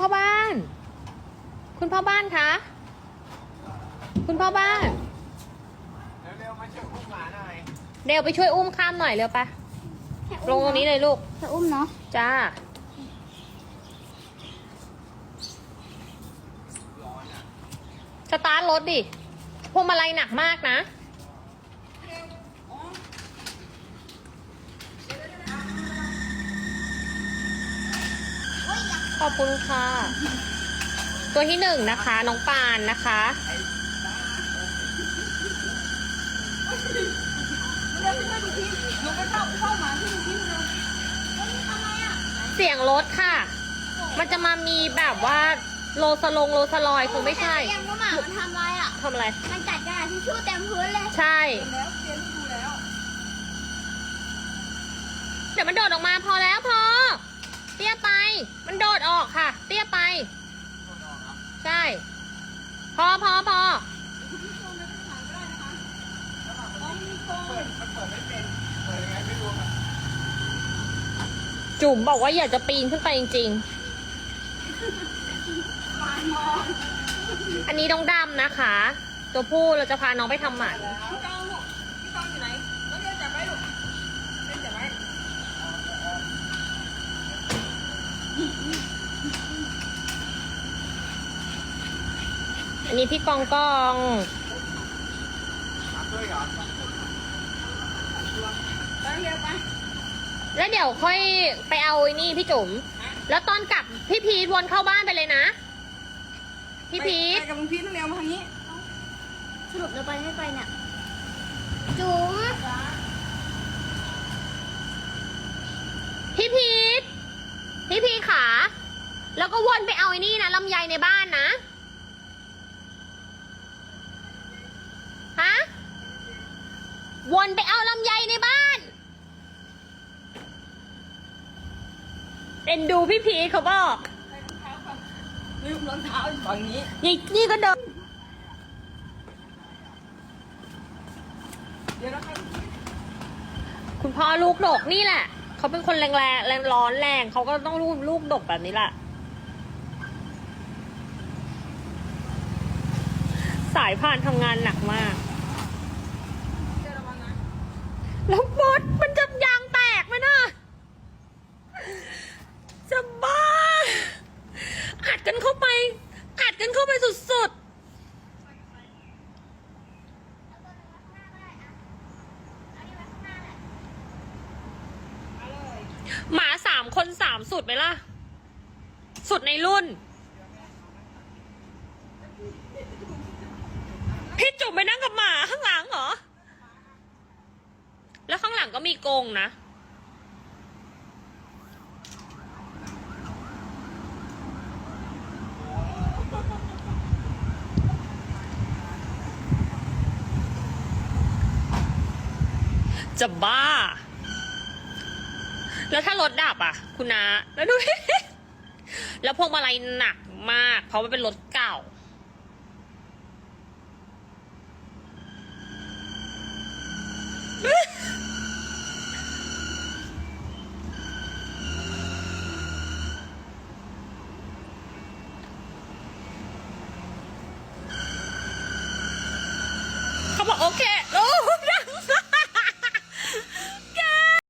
พ่อบ้าน คุณพ่อบ้านคะ คุณพ่อบ้าน เร็วๆมาช่วยอุ้มหมาหน่อยเดี๋ยวไปช่วยอุ้มข้ามหน่อยเร็วปะลงตรงนี้เลยลูก จะอุ้มเนาะจ้า สตาร์ทรถดิ พวงมาลัยหนักมากนะ ขอบคุณค่ะ ตัวที่หนึ่งนะคะ น้องปานนะคะ เสียงรถค่ะ มันจะมามีแบบว่าโลสลงโลสลอยคงไม่ใช่ยังว่าหมามันทำอะไรอะทำอะไร มันกัดกระดาษทิชชู่เต็มพื้นเลย ใช่แล้วเรียนดูแล้วเดี๋ยวมันโดดออกมาพอแล้วพอ เตี้ยไป มันโดด ออกค่ะ เตี้ยไป ใช่ พอพอพอเปิดมันเปิดไม่เป็นเปิดยังไงไม่รู้ครับจุ๋มบอกว่าอยากจะปีนขึ้นไปจริง ๆ อันนี้น้องดำนะคะ ตัวผู้เราจะพาน้องไปทำหมัน อันนี้พี่กองกองจับด้วยเหรอตั้งเร็วไปแล้วเดี๋ยวค่อยไปเอาไอ้นี่พี่จุ๋ม แล้วตอนกลับพี่พีทวนเข้าบ้านไปเลยนะ พี่พีทไปกับลุงพีทนั่งเร็วมาทางนี้ สรุปเราไปไม่ไปเนี่ย จุ๋ม พี่พีทพี่พีทขา แล้วก็วนไปเอาไอ้นี่นะลำไยในบ้านนะ วนไปเอาลำไยในบ้านเอ็นดูพี่พีทเขาบอกลืมรองเท้าอยู่ฝั่งนี้นี่นี่ก็เดินเดี๋ยวนะครับคุณพ่อลูกดกนี่แหละ เขาเป็นคนแรงแรงแรงร้อนแรงเขาก็ต้องลูกลูกดกแบบนี้แหละสายพานทำงานหนักมาก เดี๋ยวระวังนะ แล้วบดมันจะยางแตกไหมนะจะบ้า อัดกันเข้าไป อัดกันเข้าไปสุดๆ หมาสามคนสามสุดไหมล่ะ สุดในรุ่น พี่จุ๋มไปนั่งกับหมาข้างหลังเหรอ แล้วข้างหลังก็มีกงนะ จะบ้า แล้วถ้ารถดับอะ คุณนาแล้วดู แล้วพวงมาลัยหนักมาก เพราะมันเป็นรถเก่า เขาบอกโอเคร